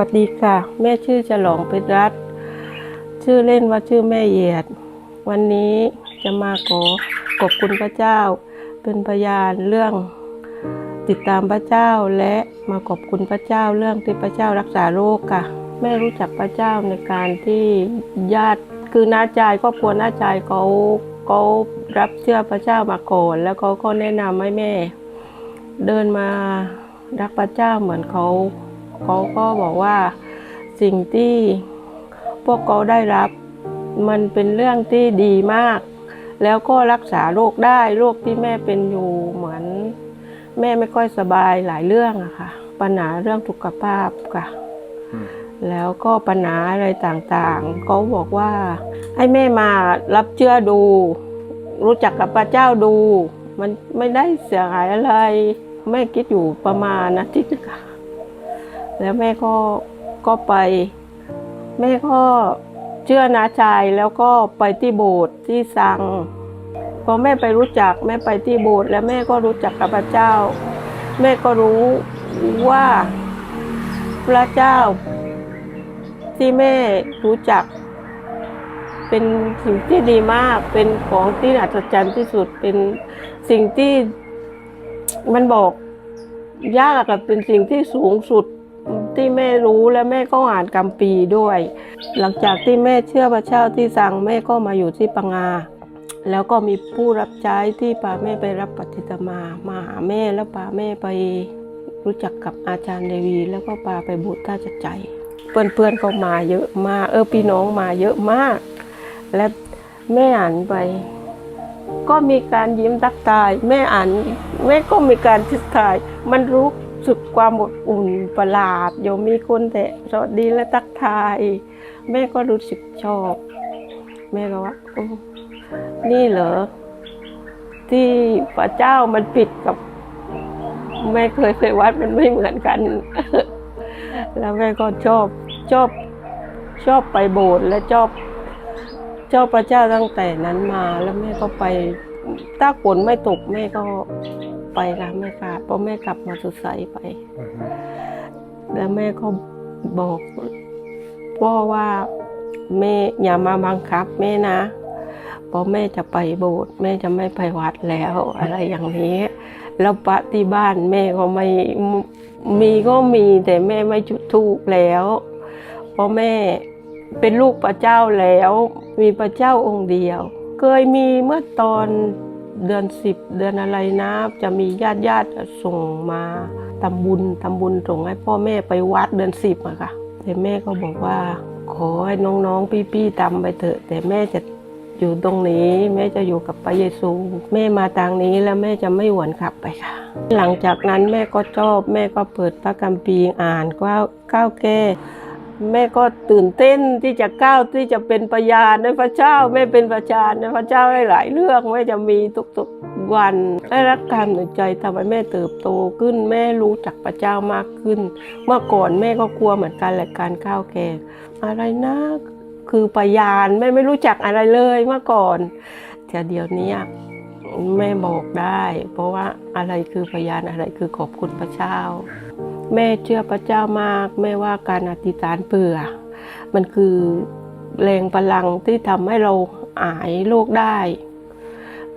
วัสดีค่ะ แม่ชื่อฉลองเพชรรัตชื่อเล่นว่าชื่อแม่เหยียด วันนี้จะมาขอขอบคุณพระเจ้า เป็นพยานเรื่องติดตามพระเจ้าและมาขอบคุณพระเจ้าเรื่องที่พระเจ้ารักษาโรคค่ะ แม่รู้จักพระเจ้าในการที่ญาติคือน้าจายครอบครัวน้าจายเขาเขารับเชื่อพระเจ้ามาก่อน แล้วเขาก็แนะนำให้แม่ เดินมารักพระเจ้าเหมือนเขา เขาก็บอกว่าสิ่งที่พวกเขาได้รับ มันเป็นเรื่องที่ดีมาก แล้วก็รักษาโรคได้โรคที่แม่เป็นอยู่เหมือน แม่ไม่ค่อยสบายหลายเรื่องอะค่ะ ปัญหาเรื่องสุขภาพค่ะอืมแล้วก็ปัญหาอะไรต่างๆเขาบอกว่า ให้แม่มารับเชื่อดู รู้จักกับพระเจ้าดู มันไม่ได้เสียหายอะไรแม่คิดอยู่ประมาณอาทิตย์หนึ่งค่ะ แล้วแม่ก็ก็ไป แม่ก็เชื่อนาชายแล้วก็ไปที่โบสถ์ที่สังพอแม่ไปรู้จักแม่ไปที่โบสถ์แล้วแม่ก็รู้จักกับพระเจ้า แม่ก็รู้ว่าพระเจ้า ที่แม่รู้จัก เป็นสิ่งที่ดีมากเป็นของที่อัศจรรย์ที่สุดเป็นสิ่งที่มันบอกยากกับเป็นสิ่งที่สูงสุด ที่แม่รู้และแม่ก็อ่านกัมปีด้วย หลังจากที่แม่เชื่อพระเจ้าที่สั่งแม่ก็มาอยู่ที่ปังงาแล้วก็มีผู้รับใช้ที่พาแม่ไปรับปฏิตมามาหาแม่แล้วพาแม่ไปรู้จักกับอาจารย์เดวี แล้วก็พาไปบูชท่าจัดใจเพื่อนๆก็มาเยอะมากเออพี่น้องมาเยอะมาก และแม่อ่านไป ก็มีการยิ้มทักทาย แม่อ่านแม่ก็มีการทักทาย มันรู้ สึกความอบอุ่นประหลาดโยมมีคนแต่สวัสดีและทักทาย แม่ก็รู้สึกชอบ แม่ก็ว่านี่เหรอ ที่พระเจ้ามันปิดกับ แม่เคยไปวัดมันไม่เหมือนกัน แล้วแม่ก็ชอบชอบชอบไปโบสถ์และชอบชอบพระเจ้าตั้งแต่นั้นมา แล้วแม่ก็ไปถ้าฝนไม่ตกแม่ก็ ไปค่ะแม่กลับเพราะแม่กลับมาสุดใสไปอือฮึแล้วแม่ก็บอกพ่อว่าแม่อย่ามาบังคับแม่นะเพราะแม่จะไปโบสถ์แม่จะไม่ไปวัดแล้วอะไรอย่างนี้ แล้วปะที่บ้านแม่ก็ไม่มีก็มีแต่แม่ไม่จุดธูปแล้ว เพราะแม่เป็นลูกพระเจ้าแล้ว มีพระเจ้าองค์เดียว เคยมีเมื่อตอน เดือนสิบเดือนอะไรนะ จะมีญาติญาติส่งมาทำบุญทำบุญส่งให้พ่อแม่ไปวัดเดือนสิบอะค่ะ แต่แม่ก็บอกว่า ขอให้น้องๆ พี่ๆทำไปเถอะ แต่แม่จะอยู่ตรงนี้ แม่จะอยู่กับพระเยซูแม่มาทางนี้แล้วแม่จะไม่หวนกลับไปค่ะ หลังจากนั้นแม่ก็ชอบแม่ก็เปิดพระคัมภีร์อ่านก้าวก้าวแก้ แม่ก็ตื่นเต้นที่จะก้าวที่จะเป็นพยานในพระเจ้าแม่เป็นประชานในพระเจ้าได้หลายเรื่องแม่จะมีทุกๆวันได้รับการหนุนใจทำให้แม่เติบโตขึ้น แม่รู้จักพระเจ้ามากขึ้น เมื่อก่อนแม่ก็กลัวเหมือนกันแหละการก้าวแก่อะไรนะคือพยานแม่ไม่รู้จักอะไรเลยเมื่อก่อนแต่เดี๋ยวนี้แม่บอกได้ เพราะว่าอะไรคือพยานอะไรคือขอบคุณพระเจ้า แม่เชื่อพระเจ้ามาก แม่ว่าการอธิษฐานเผื่อ มันคือแรงพลังที่ทำให้เราหายโรคได้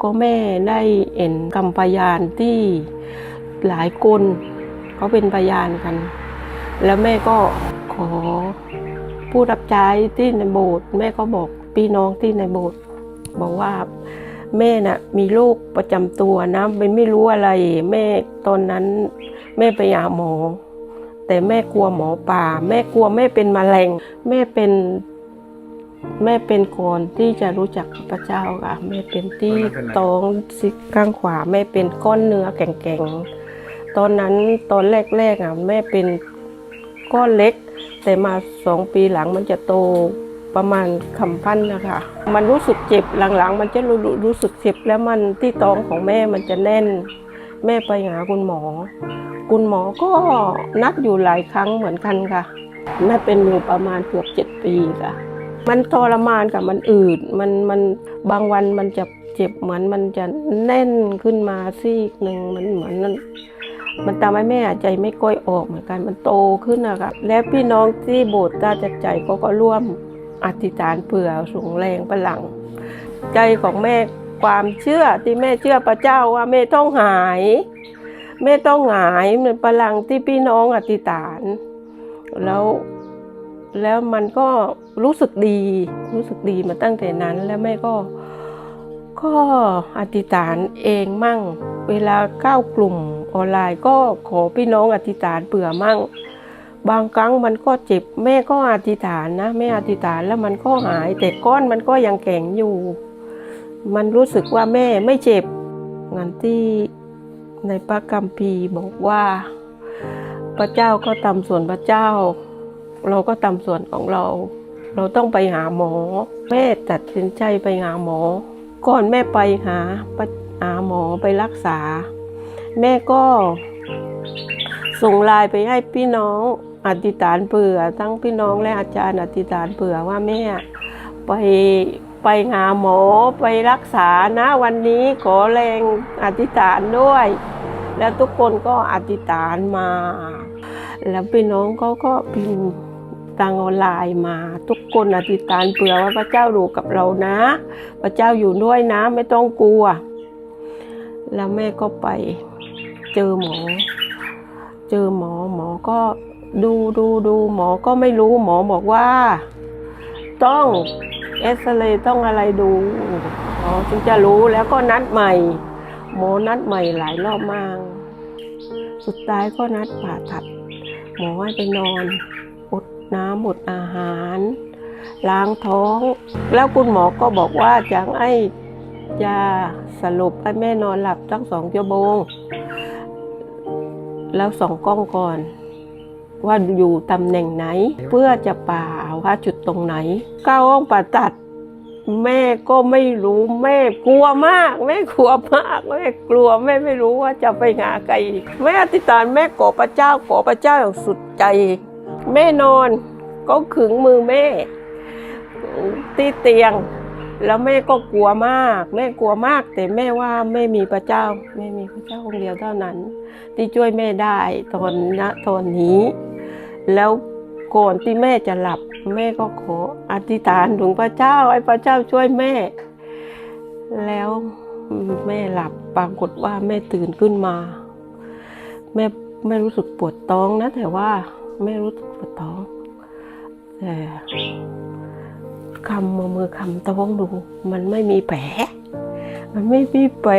ก็แม่ได้เห็นคำพยานที่หลายคนเขาเป็นพยานกัน แล้วแม่ก็ขอผู้รับใช้ที่ในโบสถ์แม่ก็บอกพี่น้องที่ในโบสถ์บอกว่าแม่น่ะมีโรคประจำตัวนะไม่ไม่รู้อะไร แม่ตอนนั้น แม่ไปหาหมอ แต่แม่กลัวหมอป่า แม่กลัวแม่เป็นมะเร็ง แม่เป็น แม่เป็นก่อนที่จะรู้จักพระเจ้าค่ะแม่เป็นที่ท้องซิกข้างขวาแม่เป็นก้อนเนื้อแข็งๆตอนนั้นตอนแรกๆอะแม่เป็นก้อนเล็ก แต่มาสองปีหลังมันจะโตประมาณคำพันนะคะ มันรู้สึกเจ็บหลังๆ มันจะรู้รู้สึกเจ็บแล้วมันที่ท้องของแม่มันจะแน่น แม่ไปหาคุณหมอ คุณหมอก็นัดอยู่หลายครั้งเหมือนกันค่ะแม่เป็นอยู่ประมาณเกือบเจ็ดปีค่ะ มันทรมานกับมันอืดมันมันบางวันมันจะเจ็บเหมือนมันจะแน่นขึ้นมาซีกหนึ่งมันเหมือนนั่นมันทำให้แม่ใจไม่ก้อยออกเหมือนกันมันโตขึ้นนะคะและพี่น้องที่โบสถ์ตาจัดใจเขาก็ร่วมอธิษฐานเผื่อสูงแรงพลัง ใจของแม่ ความเชื่อที่แม่เชื่อพระเจ้าว่าแม่ต้องหาย แม่ต้องหายเหมือนพลังที่พี่น้องอธิษฐาน แล้วแล้วมันก็รู้สึกดี รู้สึกดีมาตั้งแต่นั้น แล้วแม่ก็ก็อธิษฐานเองมั่ง เวลาเข้ากลุ่มออนไลน์ก็ขอพี่น้องอธิษฐานเผื่อมั่ง บางครั้งมันก็เจ็บแม่ก็อธิษฐานนะแม่อธิษฐานแล้วมันก็หาย แต่ก้อนมันก็ยังแข็งอยู่ มันรู้สึกว่าแม่ไม่เจ็บงั้นที่ในพระกัมภีร์บอกว่า พระเจ้าก็ทำส่วนพระเจ้า เราก็ทำส่วนของเรา เราต้องไปหาหมอ แม่ตัดสินใจไปหาหมอ ก่อนแม่ไปหาไปหาหมอไปรักษา แม่ก็ ส่งไลน์ไปให้พี่น้องอธิษฐานเผื่อ ทั้งพี่น้องและอาจารย์อธิษฐานเผื่อว่าแม่ไป ไปหาหมอไปรักษานะวันนี้ขอแรงอธิษฐานด้วย แล้วทุกคนก็อธิษฐานมา แล้วพี่น้องเขาก็พิมพ์ทางออนไลน์มา ทุกคนอธิษฐานเผื่อว่าพระเจ้าอยู่กับเรานะ พระเจ้าอยู่ด้วยนะไม่ต้องกลัว แล้วแม่ก็ไปเจอหมอ เจอหมอหมอก็ดูดูดูหมอก็ไม่รู้หมอบอกว่า ต้อง เอ็กซเรย์ต้องอะไรดูหมอจึงจะรู้แล้วก็นัดใหม่ หมอนัดใหม่หลายรอบมาก สุดท้ายก็นัดผ่าตัด หมอให้ไปนอนอดน้ำอดอาหาร ล้างท้อง แล้วคุณหมอก็บอกว่าจะให้ยาสรุปให้แม่นอนหลับตั้งสองชั่วโมงแล้วส่องกล้องก่อน ว่าอยู่ตำแหน่งไหน เพื่อจะป่าว่าจุดตรงไหนเข้าห้องผ่าตัด แม่ก็ไม่รู้แม่กลัวมาก แม่กลัวมากแม่กลัวแม่ไม่รู้ว่าจะไปหาใครอีกแม่อธิษฐานแม่ขอพระเจ้าขอพระเจ้าอย่างสุดใจ แม่นอนก็ขึงมือแม่ที่เตียง แล้วแม่ก็กลัวมาก แม่กลัวมาก แต่แม่ว่าไม่มีพระเจ้าแม่มีพระเจ้าองค์เดียวเท่านั้น ที่ช่วยแม่ได้ตอนณตอนนี้ แล้วก่อนที่แม่จะหลับ แม่ก็ขออธิษฐานถึงพระเจ้าให้พระเจ้าช่วยแม่ แล้วแม่หลับปรากฏว่าแม่ตื่นขึ้นมา แม่ไม่รู้สึกปวดท้องนะ แต่ว่าแม่รู้สึกปวดท้องแต่คำมือมือคำท้องดู มันไม่มีแผลมันไม่มีแผล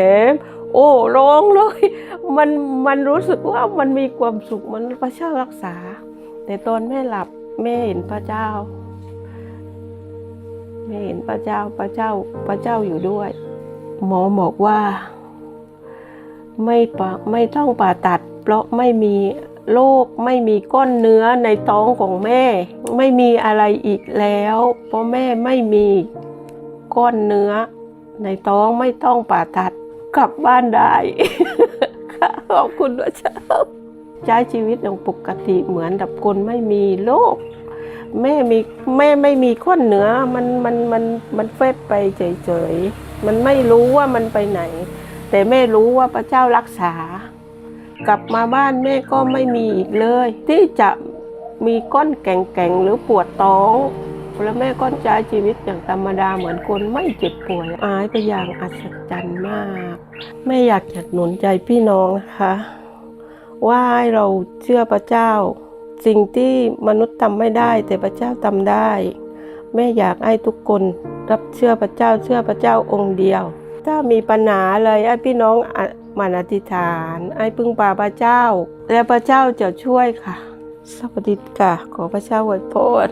โอ้ร้องเลย มันมันรู้สึกว่ามันมีความสุขมันพระเจ้ารักษา แต่ตอนแม่หลับแม่เห็นพระเจ้าแม่เห็นพระเจ้าพระเจ้าพระเจ้าอยู่ด้วย หมอบอกว่า ไม่ปะไม่ต้องผ่าตัด เพราะไม่มีโรคไม่มีก้อนเนื้อในท้องของแม่ ไม่มีอะไรอีกแล้ว เพราะแม่ไม่มีก้อนเนื้อ ในท้องไม่ต้องผ่าตัดกลับบ้านได้ขอบคุณพระเจ้า ใช้ชีวิตอย่างปกติเหมือนกับคนไม่มีโรคแม่มีแม่ไม่มีก้อนเหนือมันมันมันมันเฟบไปเฉยๆมันไม่รู้ว่ามันไปไหน แต่แม่รู้ว่าพระเจ้ารักษา กลับมาบ้านแม่ก็ไม่มีอีกเลย ที่จะมีก้อนแก่งๆหรือปวดท้องแล้วแม่ก็ใช้ชีวิตอย่างธรรมดาเหมือนคนไม่เจ็บป่วยอายไปอย่างอัศจรรย์มาก แม่อยากจะหนุนใจพี่น้องนะคะ ว่าให้เราเชื่อพระเจ้า สิ่งที่มนุษย์ทำไม่ได้แต่พระเจ้าทำได้ แม่อยากให้ทุกคนรับเชื่อพระเจ้าเชื่อพระเจ้าองค์เดียว ถ้ามีปัญหาอะไรไอ้พี่น้องมันอธิษฐานไอ้พึ่งพาพระเจ้า และพระเจ้าจะช่วยค่ะ สวัสดีค่ะ ขอพระเจ้าอวยพร